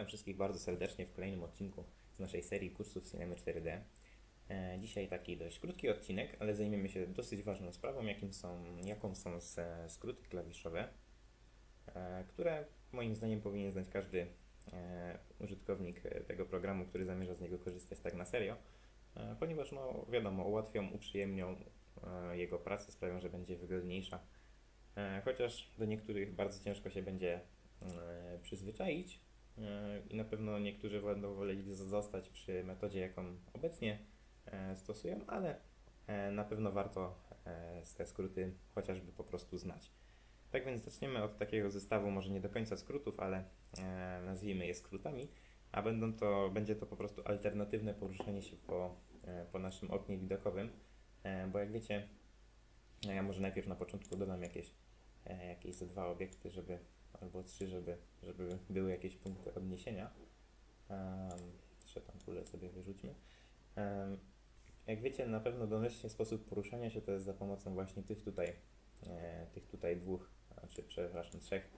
Witam wszystkich bardzo serdecznie w kolejnym odcinku z naszej serii kursów Cinema 4D. E, Dzisiaj taki dość krótki odcinek, ale zajmiemy się dosyć ważną sprawą, jakim są, jaką są skróty klawiszowe, e, które moim zdaniem powinien znać każdy e, użytkownik tego programu, który zamierza z niego korzystać tak na serio, ponieważ no wiadomo, ułatwią, uprzyjemnią jego pracę, sprawią, że będzie wygodniejsza. Chociaż do niektórych bardzo ciężko się będzie przyzwyczaić i na pewno niektórzy będą woleli zostać przy metodzie, jaką obecnie e, stosują, ale e, na pewno warto e, te skróty chociażby po prostu znać. Tak więc zaczniemy od takiego zestawu, może nie do końca skrótów, ale e, nazwijmy je skrótami, a będą to, będzie to po prostu alternatywne poruszanie się po, e, po naszym oknie widokowym, e, bo jak wiecie, ja może najpierw na początku dodam jakieś, e, jakieś dwa obiekty, żeby, albo trzy, żeby, żeby były jakieś punkty odniesienia. Um, jeszcze tam kulę sobie wyrzućmy. Em, jak wiecie, na pewno domyślnie sposób poruszania się to jest za pomocą właśnie tych tutaj, e, tych tutaj dwóch, czy przepraszam, trzech,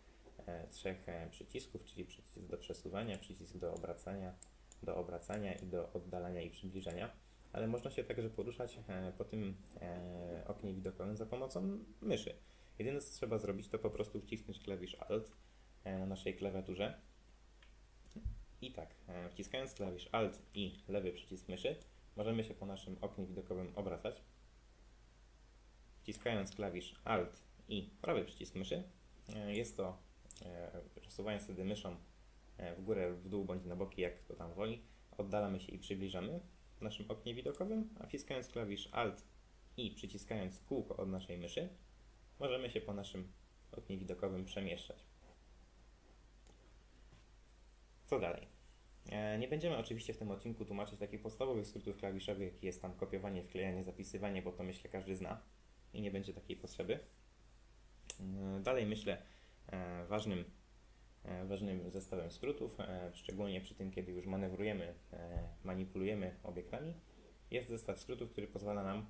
e, trzech e, przycisków, czyli przycisk do przesuwania, przycisk do obracania, do obracania i do oddalania i przybliżania ale można się także poruszać e, po tym e, oknie widokowym za pomocą myszy. Jedyne co trzeba zrobić to po prostu wcisnąć klawisz Alt e, na naszej klawiaturze i tak, e, wciskając klawisz Alt i lewy przycisk myszy możemy się po naszym oknie widokowym obracać. Wciskając klawisz Alt i prawy przycisk myszy e, jest to przesuwając wtedy myszą w górę, w dół bądź na boki, jak kto tam woli, oddalamy się i przybliżamy w naszym oknie widokowym, a wciskając klawisz Alt i przyciskając kółko od naszej myszy, możemy się po naszym oknie widokowym przemieszczać. Co dalej? E, Nie będziemy oczywiście w tym odcinku tłumaczyć takich podstawowych skrótów klawiszowych, jak jest tam kopiowanie, wklejanie, zapisywanie, bo to myślę każdy zna i nie będzie takiej potrzeby. E, Dalej myślę e, ważnym ważnym zestawem skrótów, szczególnie przy tym, kiedy już manewrujemy, manipulujemy obiektami, jest zestaw skrótów, który pozwala nam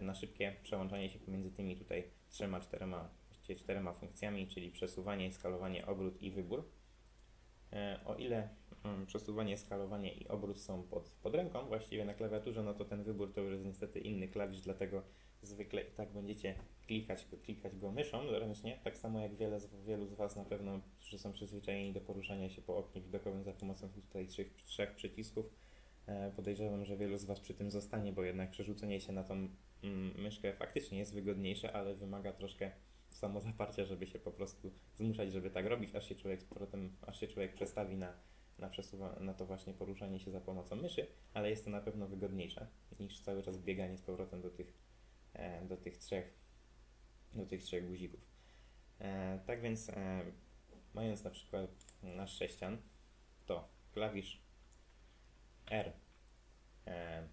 na szybkie przełączanie się pomiędzy tymi tutaj trzema, czterema, czterema funkcjami, czyli przesuwanie, skalowanie, obrót i wybór. E, O ile mm, przesuwanie, skalowanie i obrót są pod, pod ręką, właściwie na klawiaturze, no to ten wybór to już jest niestety inny klawisz, dlatego zwykle i tak będziecie klikać, klikać go myszą ręcznie, tak samo jak wiele z, wielu z Was na pewno, którzy są przyzwyczajeni do poruszania się po oknie widokowym za pomocą tutaj trzech, trzech przycisków. E, podejrzewam, że wielu z Was przy tym zostanie, bo jednak przerzucenie się na tą mm, myszkę faktycznie jest wygodniejsze, ale wymaga troszkę samozaparcia, żeby się po prostu zmuszać, żeby tak robić, aż się człowiek z powrotem, aż się człowiek przestawi na, na, przesuwa, na to właśnie poruszanie się za pomocą myszy, ale jest to na pewno wygodniejsze niż cały czas bieganie z powrotem do tych, e, do tych trzech do tych trzech guzików. E, tak więc, mając na przykład nasz sześcian, to klawisz R e,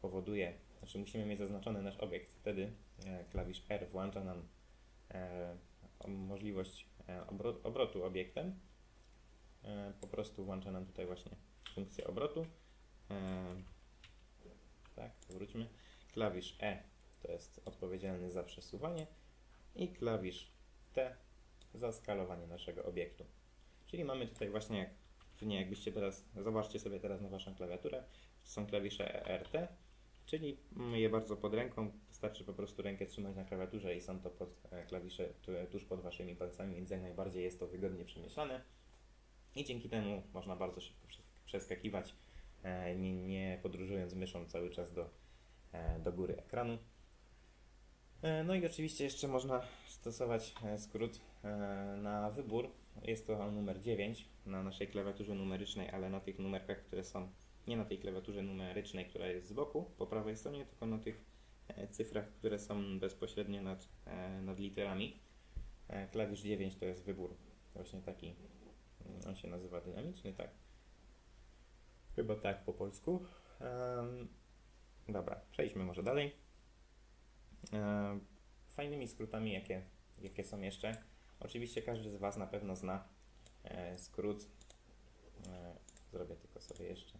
powoduje, znaczy musimy mieć zaznaczony nasz obiekt, wtedy e, klawisz R włącza nam e, możliwość obro, obrotu obiektem. Po prostu włącza nam tutaj właśnie funkcję obrotu. Tak, wróćmy. Klawisz E to jest odpowiedzialny za przesuwanie i klawisz T za skalowanie naszego obiektu. Czyli mamy tutaj właśnie jak nie jakbyście teraz, zobaczcie sobie teraz na Waszą klawiaturę, to są klawisze ERT, czyli je bardzo pod ręką, wystarczy po prostu rękę trzymać na klawiaturze i są to pod, e, klawisze tu- tuż pod Waszymi palcami, więc jak najbardziej jest to wygodnie przemieszane i dzięki temu można bardzo szybko przes- przeskakiwać, e, nie, nie podróżując myszą cały czas do, e, do góry ekranu. No i oczywiście jeszcze można stosować skrót na wybór. Jest to numer 9 na naszej klawiaturze numerycznej, ale na tych numerkach, które są nie na tej klawiaturze numerycznej, która jest z boku po prawej stronie, tylko na tych e, cyfrach, które są bezpośrednio nad, e, nad literami. E, Klawisz 9 to jest wybór właśnie taki, mm, on się nazywa dynamiczny, tak? Chyba tak po polsku. Dobra, przejdźmy może dalej. Fajnymi skrótami, jakie, jakie są jeszcze. Oczywiście każdy z Was na pewno zna e, skrót. E, zrobię tylko sobie jeszcze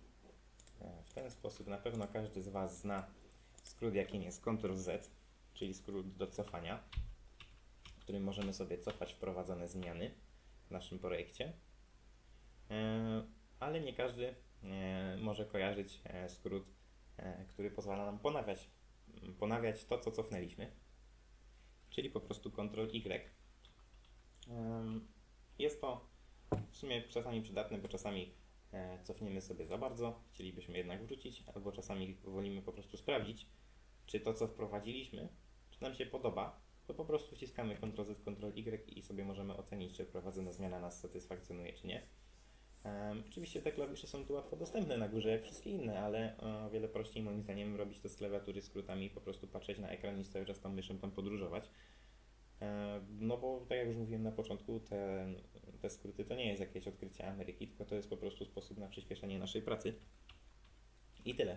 e, w ten sposób. Na pewno każdy z Was zna skrót, jakim jest Ctrl Z, czyli skrót do cofania, którym możemy sobie cofać wprowadzone zmiany w naszym projekcie. Ale nie każdy może kojarzyć skrót, który pozwala nam ponawiać, ponawiać to, co cofnęliśmy, czyli po prostu Ctrl Y. Em, Jest to w sumie czasami przydatne, bo czasami e, cofniemy sobie za bardzo, chcielibyśmy jednak wrócić, albo czasami wolimy po prostu sprawdzić, czy to, co wprowadziliśmy, czy nam się podoba, to po prostu wciskamy Ctrl Z, Ctrl Y i sobie możemy ocenić, czy wprowadzona zmiana nas satysfakcjonuje, czy nie. Em, oczywiście te klawisze są tu łatwo dostępne na górze, jak wszystkie inne, ale e, o wiele prościej moim zdaniem robić to z klawiatury skrótami i po prostu patrzeć na ekran niż cały czas tam myszą tam podróżować. E, No bo tak jak już mówiłem na początku, te, te skróty to nie jest jakieś odkrycie Ameryki, tylko to jest po prostu sposób na przyspieszenie naszej pracy. I tyle.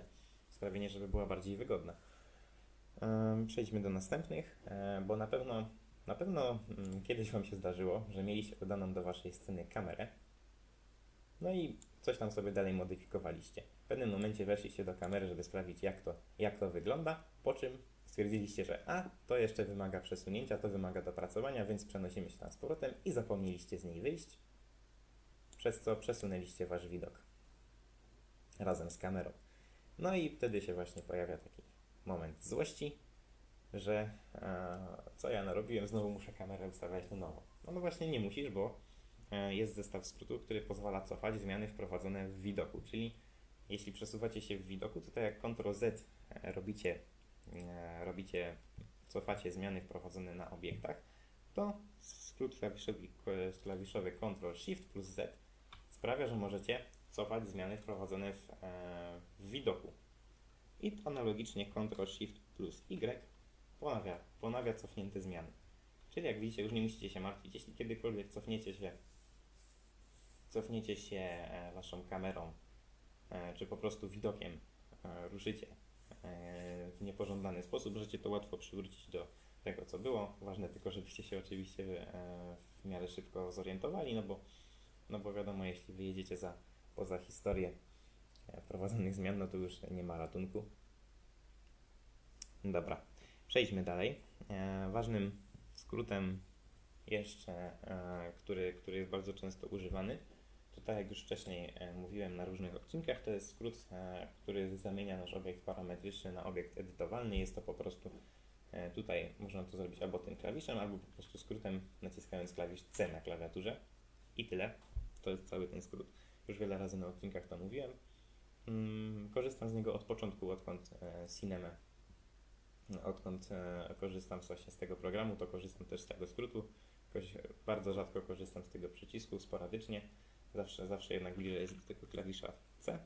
Sprawienie, żeby była bardziej wygodna. Em, Przejdźmy do następnych, e, bo na pewno, na pewno mm, kiedyś Wam się zdarzyło, że mieliście dodaną do Waszej sceny kamerę, no i coś tam sobie dalej modyfikowaliście. W pewnym momencie weszliście do kamery, żeby sprawdzić, jak to, jak to wygląda, po czym stwierdziliście, że a, to jeszcze wymaga przesunięcia, to wymaga dopracowania, więc przenosimy się tam z i zapomnieliście z niej wyjść, przez co przesunęliście Wasz widok razem z kamerą. No i wtedy się właśnie pojawia taki moment złości, że e, co ja narobiłem, znowu muszę kamerę ustawiać na nowo. No, no właśnie nie musisz, bo e, jest zestaw skrótów, który pozwala cofać zmiany wprowadzone w widoku, czyli jeśli przesuwacie się w widoku, to tak jak Ctrl Z e, robicie, robicie, cofacie zmiany wprowadzone na obiektach, to skrót klawiszowy, klawiszowy Ctrl Shift plus Z sprawia, że możecie cofać zmiany wprowadzone w, e, w widoku. I analogicznie Ctrl Shift plus Y ponawia, ponawia cofnięte zmiany. Czyli jak widzicie, już nie musicie się martwić, jeśli kiedykolwiek cofniecie się, cofniecie się e, waszą kamerą, e, czy po prostu widokiem e, ruszycie e, w niepożądany sposób, możecie to łatwo przywrócić do tego, co było. Ważne tylko, żebyście się oczywiście e, w miarę szybko zorientowali, no bo, no bo wiadomo, jeśli wyjedziecie za, poza historię e, wprowadzonych zmian, no to już nie ma ratunku. Dobra, przejdźmy dalej. E, ważnym skrótem jeszcze, który, który jest bardzo często używany, to tak jak już wcześniej e, mówiłem na różnych odcinkach, to jest skrót, e, który zamienia nasz obiekt parametryczny na obiekt edytowalny. Jest to po prostu e, tutaj można to zrobić albo tym klawiszem, albo po prostu skrótem naciskając klawisz C na klawiaturze. I tyle. To jest cały ten skrót. Już wiele razy na odcinkach to mówiłem. Mm, Korzystam z niego od początku, odkąd Cinema odkąd korzystam właśnie z tego programu, to korzystam też z tego skrótu. Bardzo rzadko korzystam z tego przycisku, sporadycznie. Zawsze, zawsze jednak bliżej jest do tego klawisza C.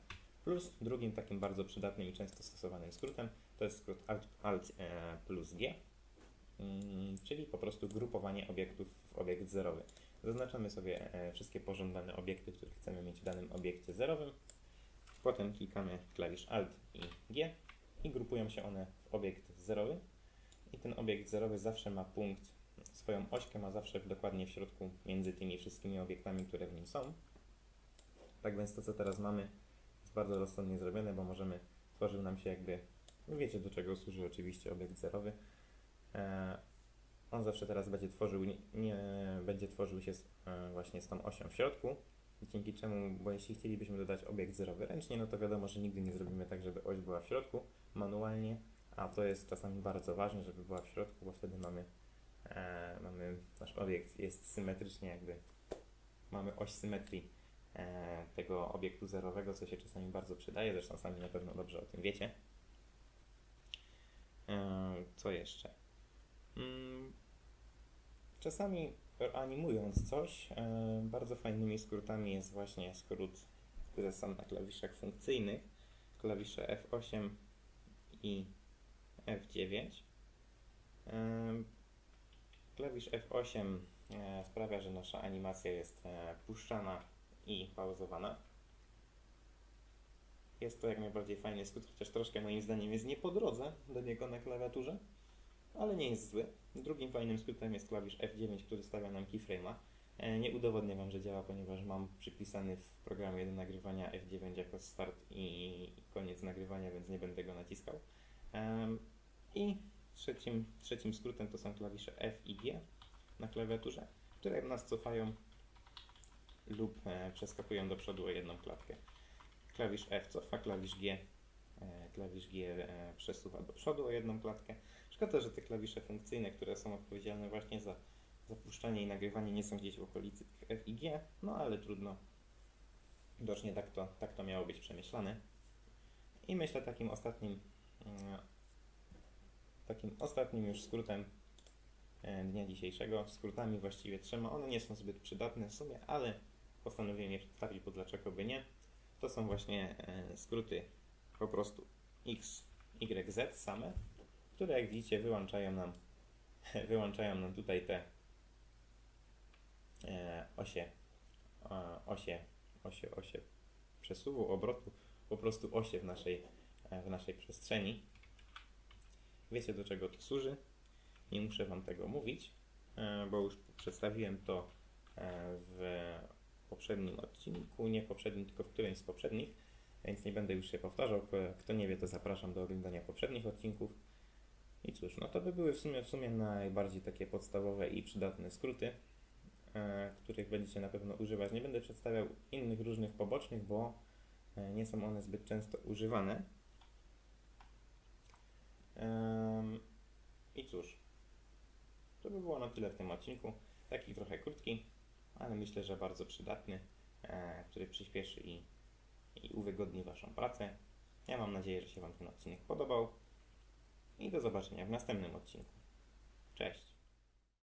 Plus drugim takim bardzo przydatnym i często stosowanym skrótem to jest skrót Alt, Alt e, plus G, mm, czyli po prostu grupowanie obiektów w obiekt zerowy. Zaznaczamy sobie e, wszystkie pożądane obiekty, które chcemy mieć w danym obiekcie zerowym. Potem klikamy klawisz Alt i G i grupują się one w obiekt zerowy. I ten obiekt zerowy zawsze ma punkt, swoją ośkę ma zawsze dokładnie w środku między tymi wszystkimi obiektami, które w nim są. Tak więc to, co teraz mamy, jest bardzo rozsądnie zrobione, bo możemy, tworzył nam się jakby, no wiecie do czego służy oczywiście obiekt zerowy. E, on zawsze teraz będzie tworzył, nie, nie będzie tworzył się z, e, właśnie z tą osią w środku, dzięki czemu, bo jeśli chcielibyśmy dodać obiekt zerowy ręcznie, no to wiadomo, że nigdy nie zrobimy tak, żeby oś była w środku manualnie, a to jest czasami bardzo ważne, żeby była w środku, bo wtedy mamy, e, mamy nasz obiekt jest symetrycznie jakby, mamy oś symetrii tego obiektu zerowego, co się czasami bardzo przydaje, zresztą sami na pewno dobrze o tym wiecie. E, co jeszcze? Mm, Czasami animując coś, e, bardzo fajnymi skrótami jest właśnie skrót, który są na klawiszach funkcyjnych, klawisze F8 i F9. E, Klawisz F8 e, sprawia, że nasza animacja jest e, puszczana i pauzowana. Jest to jak najbardziej fajny skrót, chociaż troszkę moim zdaniem jest nie po drodze do niego na klawiaturze, ale nie jest zły. Drugim fajnym skrótem jest klawisz F9, który stawia nam keyframe'a. E, Nie udowodnię Wam, że działa, ponieważ mam przypisany w programie do nagrywania F9 jako start i koniec nagrywania, więc nie będę go naciskał. I trzecim, trzecim skrótem to są klawisze F i G na klawiaturze, które nas cofają lub e, przeskakują do przodu o jedną klatkę. Klawisz F cofa, klawisz G, e, klawisz G e, przesuwa do przodu o jedną klatkę. Szkoda, że te klawisze funkcyjne, które są odpowiedzialne właśnie za zapuszczanie i nagrywanie nie są gdzieś w okolicy F i G, no ale trudno. Widocznie tak to, tak to miało być przemyślane. I myślę takim ostatnim, mm, takim ostatnim już skrótem dnia dzisiejszego, skrótami właściwie trzema, one nie są zbyt przydatne w sumie, ale postanowiłem je przedstawić, bo dlaczego by nie. To są właśnie e, skróty po prostu X, Y, Z same, które jak widzicie wyłączają nam, wyłączają nam tutaj te e, osie, osie, osie, osie przesuwu, obrotu, po prostu osie w naszej, e, w naszej przestrzeni. Wiecie do czego to służy. Nie muszę Wam tego mówić, bo już przedstawiłem to w poprzednim odcinku, nie poprzednim, tylko w którymś z poprzednich, więc nie będę już się powtarzał. Kto nie wie, to zapraszam do oglądania poprzednich odcinków. I cóż, no to by były w sumie, w sumie najbardziej takie podstawowe i przydatne skróty, e, których będziecie na pewno używać. Nie będę przedstawiał innych różnych pobocznych, bo e, nie są one zbyt często używane. Em, I cóż, to by było na tyle w tym odcinku. Taki trochę krótki, ale myślę, że bardzo przydatny, e, który przyspieszy i, i uwygodni Waszą pracę. Ja mam nadzieję, że się Wam ten odcinek podobał i do zobaczenia w następnym odcinku. Cześć!